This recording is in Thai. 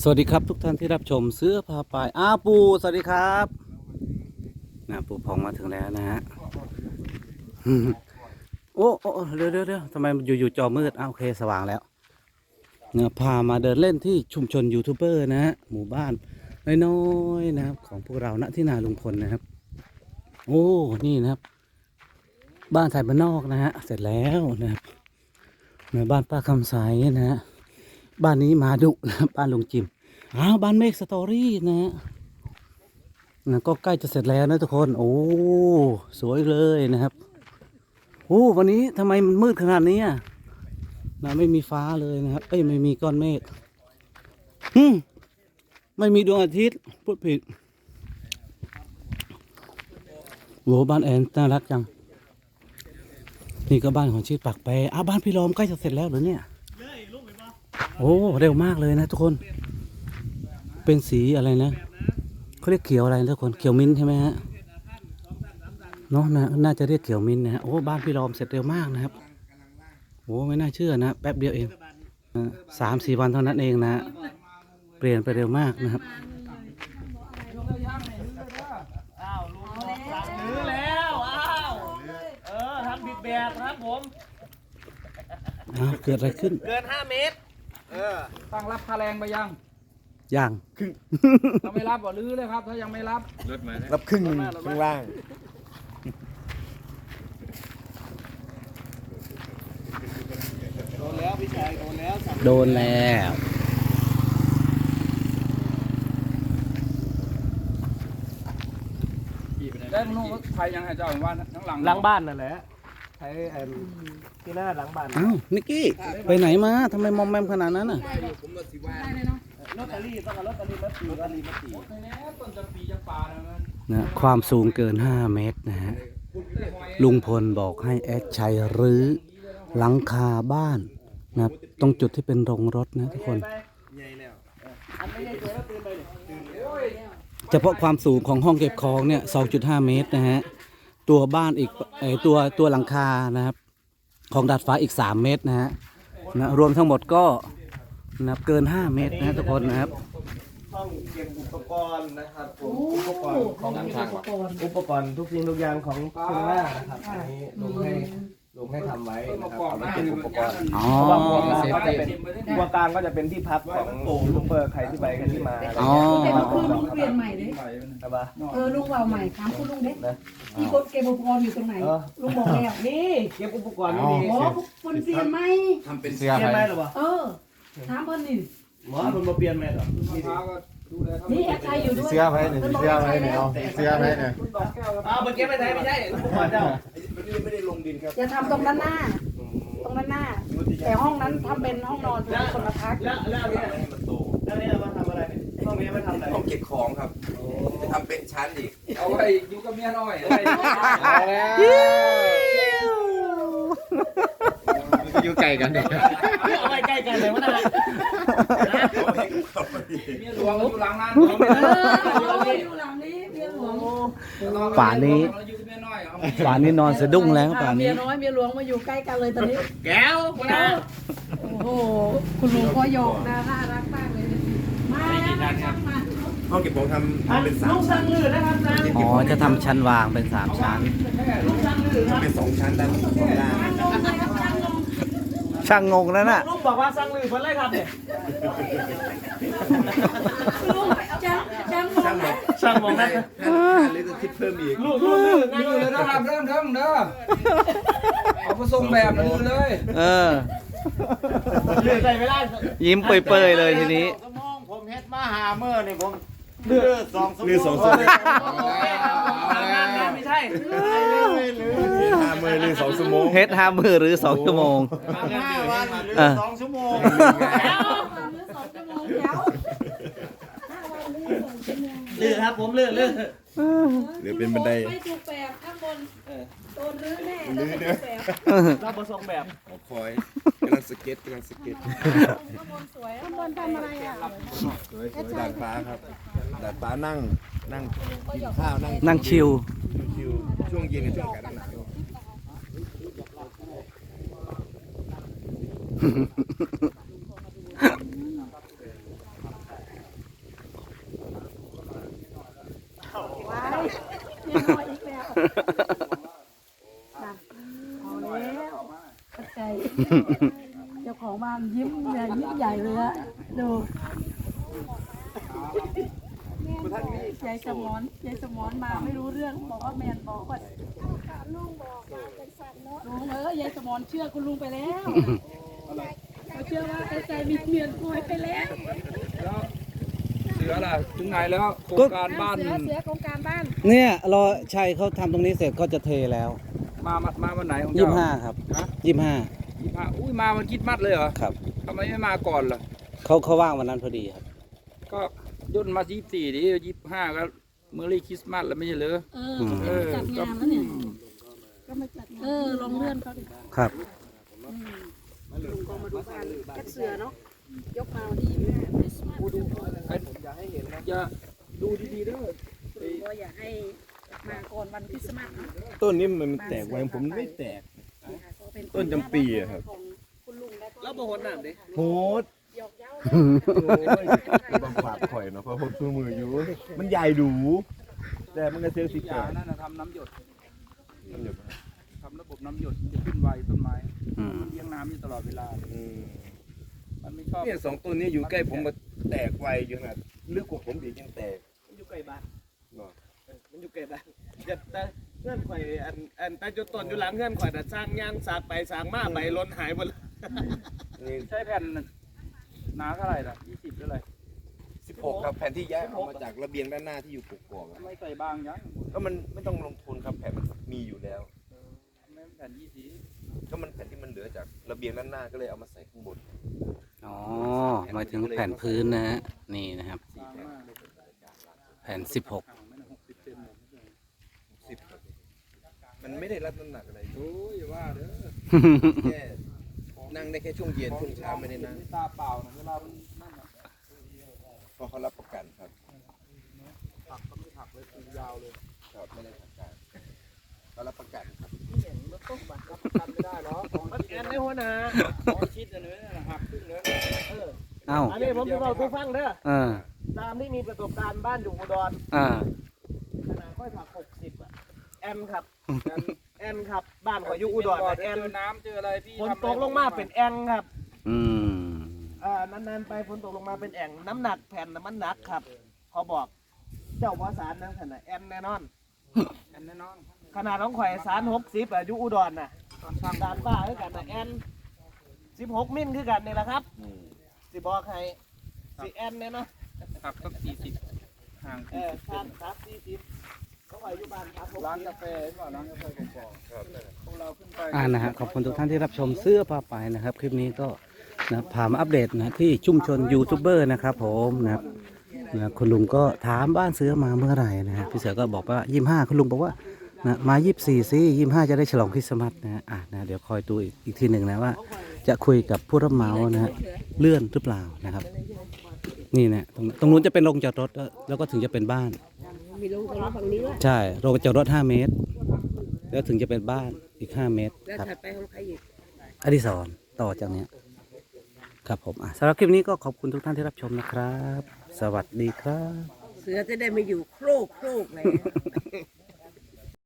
สวัสดีครับทุกท่านที่รับชมเสื้อพาไปอาปูสวัสดีครับนะปูพองมาถึงแล้วนะฮะโอ้โอ้เดี๋ยวเดี๋ยวเดี๋ยวทำไมอยู่ๆจอมืดอ้าวโอเคสว่างแล้วเนี่ยพามาเดินเล่นที่ชุมชนยูทูบเบอร์นะฮะหมู่บ้านน้อยๆนะครับ ของพวกเราณที่นาลุงพลนะครับ โอ้นี่นะครับ บ้านไทยบ้านนอกนะฮะเสร็จแล้วนะครับในบ้านป้าคำใสนะฮะ บ้านนี้มาดุนะบ้านลุงจิมอ้าวบ้านเมฆสตอรี่นะฮะนะก็ใกล้จะเสร็จแล้วนะทุกคน โอ้สวยเลยนะครับโอ้วันนี้ทำไมมันมืดขนาดนี้นะไม่มีฟ้าเลยนะครับเอ้ยไม่มีก้อนเมฆฮึมไม่มีดวงอาทิตย์พูดผิดโหบ้านแอนน่ารักจัง นี่ก็บ้านของชีดปากแปรอ้าวบ้านพี่ล้อมใกล้จะเสร็จแล้วหรือเนี่ย โอ้เร็วมากเลยนะทุกคน เป็นสีอะไรนะเขาเรียกเขียวอะไรนะทุกคนเขียวมิ้นท์ใช่ไหมฮะเนาะนะน่าจะเรียกเขียวมิ้นท์นะฮะโอ้บ้านพี่รอมเสร็จเร็วมากนะครับโอ้ไม่น่าเชื่อนะแป๊บเดียวเองนะสามสี่วันเท่านั้นเองนะฮะเปลี่ยนไปเร็วมากนะครับอ้าวลุงสั่งซื้อแล้วอ้าวเออทำผิดแบบครับผมอ้าวเกิดอะไรขึ้น เกิน5เมตร ตั้งรับค่าแรงไปยังย่างถ้าไม่รับก็ลื้อเลยครับ ถ้ายังไม่รับรับครึ่งหนึ่งข้างล่าง โดนแล้วพี่ชายโดนแล้วสั่งโดนแล้วได้มนุษย์ไทยยังให้เจ้าของบ้านทั้งหลัง หลังบ้านนั่นแหละ ใช้แอมที่หน้าหลังบ้านอ้าวนิกกี้ไปไหนมาทำไมมอมแมมขนาดนั้นน่ะลอตเตอรี่ต้องเอาลอตเตอรี่มาตีลอตเตอรี่มาตีในนี้ต้นจะปีจะป่านะมันนะความสูงเกิน 5 เมตรนะฮะลุงพลบอกให้แอดชัยรื้อหลังคาบ้านนะครับตรงจุดที่เป็นโรงรถนะทุกคนอันไม่ได้เจอแล้วตื่นไปเลยเฉพาะความสูงของห้องเก็บของเนี่ย 2.5 เมตรนะฮะ ตัวบ้านอีกไออตัวตัวหลังคานะครับ ของดาดฟ้าอีก 3 เมตรนะฮะนะรวมทั้งหมดก็นะครับเกิน 5 เมตรนะทุกคนนะครับห้องเก็บอุปกรณ์นะครับผมอุปกรณ์ของทางอุปกรณ์ทุกสิ่งทุกอย่างของคุณหน้านะครับอันนี้ลุงให้ ลุงให้ทำไว้ต้นนะประครับกอบเอาหไว้น้าเก็บคืออุปมันกรณ์ อ๋อ เพราะว่าครัวกลางก็จะเป็นครัวกลางก็จะเป็นที่พักของซูเปอร์ใครที่ไปใครที่มาอะไรอ๋อ เงี้ยแต่เมื่อคืนลุงเปลี่ยนใหม่เลยใช่ปะ เออลุงว่าใหม่ถามคุณลุงเด็นะอีกคนเก็บอุปกรณ์อยู่ตรงไหน เออ ลุงบอกแล้วนี่เก็บอุปกรณ์นี่ดีโอ้คนเปลี่ยนไหมทำเป็นเปลี่ยนไหมหรอวะเออถามเพิ่นนี่หมอคนมาเปลี่ยนไหมหรอมะพร้าวก็ดูแลเขานี่แอดชัยอยู่ด้วยเสื้อไว้หนึ่งเสื้อไว้หนึ่งเอาเสื้อไว้หนึ่งเอาไปเก็บไปไหนไม่ใช่อุปกรณ์เจ้า ไม่ได้ลงดินครับอย่าทำตรงด้านหน้า ตรงด้านหน้า แต่ห้องนั้นทำเป็นห้องนอนเป็นคนมาพัก แล้วแล้วเนี่ยมันโตแล้วเนี่ยมาทำอะไรห้องนี้มาทำอะไรห้องเก็บของครับจะทำเป็นชั้นอีก เอาไว้อยู่กับเมียน้อยอยู่ไกลกันเด็กเอาไปใกล้กันเลยวะนะเมียหลวงอยู่หลังนั้นเออเอาอยู่หลังนี้เมียหลวงป่าน ป่านนี้นอนสะดุ้งแล้วป่านเมีนี้ยน้อยเมียหลวงมาอยู่ใกล้กันเลยตอนนี้ แก้วนะโอ้โห คุณลุงก็โยกน่ารักมากเลยมาแล้วมามาห้องเก็บของทำอันทำเป็นสาลูมกสั่งลือนะครับนะอ๋อ จะทำชั้นวางเป็นสามชั้น ลูกสั่งลือครับเป็นสองชั้นด้านสองด้านช่างงงแล้วน่ะ ลูกบอกว่าสั่งลือเพิ่นเลยครับเนี่ย ลุงจัง จังมองนะสั่งมองนะหรือจะคิดเพิ่มอีกลูกลูกลืออยู่เลยนะครับเริ่มเริ่มเด้อเอาผสมแบบนั้นอยู่เลย เออลือใส่ไม่ได้ยิ้มเปื่อยๆเลยทีนี้สมองผมเฮ็ดมาหาเมื่อนี่ผมลือเลือดสองสมหรือสองสมองไม่ใช่ห้ามือหรือสองสมองเฮ็ดห้ามือหรือสองชั่วโมงห้าวันหรือเออสองชั่วโมง ลือครับผมลือลือหรือเป็นบันได ไม่ถูกแบบข้างบนโดนรื้อแน่ถ้าไม่ถูกแบบเราผสมแบบคอยกำลังสเก็ตกำลังสเก็ตข้างบนสวยข้างบนทำอะไรอะสวยสวยดาดฟ้าครับดาดฟ้านั่งนั่งกินข้าวนั่งนั่งชิลชิวๆช่วงเย็นกับช่วงอากาศหนาว เจ้าของบ้านยิ้ม ใหญ่ยิ้มใหญ่เลยอะดูยายสมอนยายสมอนมาไม่รู้เรื่องบอกว่าแมนบอกว่าลุงบอกลุงเออยายสมอนเชื่อคุณลุงไปแล้วเขาเชื่อว่าไอ้ใจมีเมียนป่วยไปแล้วแล้วเสือล่ะถึงไหนแล้วโครงการบ้านเสือเสือโครงการบ้าน เนี่ยรอชัยเขาทำตรงนี้เสร็จก็จะเทแล้วมามามาวันไหนของยี่เจ้าห้าครับฮะยี่ห้ายี่ห้าอุ้ยมาวันคริดมัดเลยเหรอครับ ทำไมไม่มาก่อนล่ะเขาเขาว่างวันนั้นพอดีครับ ก็ย่นมายี่สี่ดิยี่ห้าก็เมอรี่คริสต์มาสแล้วไม่ใช่เหรอเอออืมเขาจะจัดงานแล้วเนี่ยก็มาจัดงานเออลองเลื่อนเขาดิครับลุงก็มาดูบ้านแคทเสือเนาะยกมาวันที่ยี่สิบห้าคริสต์มาสอย่าให้เห็นนะอย่าดูดีๆเด้อลุงก็อยากให้มาก่อนวันคริสต์มาสนะต้นนี้มันแตกไวผมไม่แตกนี่ค่ะก็เป็นต้นจำปีอะครับของคุณลุง และก็แล้วบ่หดน้ำดิโหดหยอกเย้าบังฝากข่อยเนาะเพราะผมซื้อมืออยู่ มันใหญ่ดู แต่มันก็เซลล์สิอเกิย่าดนั่นนะทำน้ำหยดมันอยู่ทำระบบน้ำหยดมันจะขึ้นไวต้นไม้อืมมันเลี้ยงน้ำอยู่ตลอดเวลา อืมมันไม่ชอบเนี่ยสองต้นนี้อยู่ใกล้ผมมาแตกไวอยู่ขนาดลึกกว่าผมอีกยังแตก มันอยู่ใกล้บ้านเนาะมันอยู่ใกล้บ้านอย่าแต่เงื่อนข่อยอันอันแต่จุดต้นอยู่หลังเงื่อนข่อยน่ะสร้างย่างสากไปสร้างมาใบล้นหายหมดเลย นี่ใช้แผ่นหนาเท่าไหร่ล่ะยี่สิบหรืออะไร สิบหกครับแผ่นที่ย้ายเอามาจากระเบียงด้านหน้าที่อยู่ปกกอกอะทำไมใส่บางยังก็มันไม่ต้องลงทุนครับแผ่นมันมีอยู่แล้วทำไมแผ่นยี่สิบก็มันแผ่นที่มันเหลือจากระเบียงด้านหน้าก็เลยเอามาใส่ข้างบนอ๋อหมายถึงแผ่นพื้นนะฮะนี่นะครับ บางมากแผ่นสิบหกห่างไม่ถึงหกสิบเซนเลยสิบครับมันไม่ได้รับน้ำหนักอะไรโอ้ยอย่าว่าเด้อแค่ นั่งได้แค่ช่วงเย็นช่วงเช้าไม่ได้นั่งตาเปล่านะเวลามันนั่นน่ะเพราะเขารับประกันครับผักก็ไม่ผักเลยปลูกยาวเลยครับไม่ได้ประกันเขารับประกันครับทำไม่ได้เนาะของมันแอนในหัวหน้าของชิดอันนี้นะหักครึ่งเลยเอ้าอันนี้ผมจะบอกทุกฟังเด้อเออตามที่มีประสบการณ์บ้านอยู่อุดรอ่าขนาดค่อยผักหกสิบอะแอนครับแอนแอนครับ บ้านข่อยอยู่อุดรอะแอนเจอน้ำเจออะไรพี่ฝนทำอะไรตกลงมาเป็นแองครับอืมอ่านานๆไปฝนตกลงมาเป็นแอ่งน้ำหนักแผ่นน่ะมันหนักครับเขาบอก เจ้าว่าสารนั่นขนาดแอนแน่นอนอันแน่นอนขนาดของข่อยสารหกสิบอะอยู่อุดรน่ะตอนช่างสารป้าคือกันนะแอนสิบหกมิลคือกันนี่แหละครับอืมสิบอกให้สิแอนแน่นอนหักสักสี่สิบห่างเออสารสามสี่สิบ เขาข่อยอยู่บ้านครับร้านกาแฟหรือเปล่าร้านกาแฟกอกๆพวกเราขึ้นไปอ่านะฮะขอบคุณทุกท่านที่รับชมเสื้อผ้าไปนะครับ คลิปนี้ก็นะพามาอัปเดตนะที่ชุมชนยูทูบเบอร์นะครับผมนะครับนะคุณลุงก็ถามบ้านเสือมาเมื่อไหร่นะฮะพี่เสือก็บอกว่ายี่ห้าคุณลุงบอกว่านะมายี่สี่สิยี่ห้าจะได้ฉลองคริสต์มาสนะฮะอะนะเดี๋ยวคอยดูอีกอีกทีหนึ่งนะว่า จะคุยกับผู้รับเหมานะฮะเลื่อนหรือเปล่านะครับ นี่นะตรงตรงนู้นจะเป็นโรงจอดรถแล้วแล้วก็ถึงจะเป็นบ้าน มีลุงของเราฝั่งนี้ด้วยใช่โรงจอดรถ5เมตร แล้วถึงจะเป็นบ้านอีก 5 เมตรแล้วครับถัดไปของใครอีก อดิศรต่อจากเนี้ยครับผมอะสำหรับคลิปนี้ก็ขอบคุณทุกท่านที่รับชมนะครับ สวัสดีครับ เสือจะได้ไม่อยู่โครกโครกเลย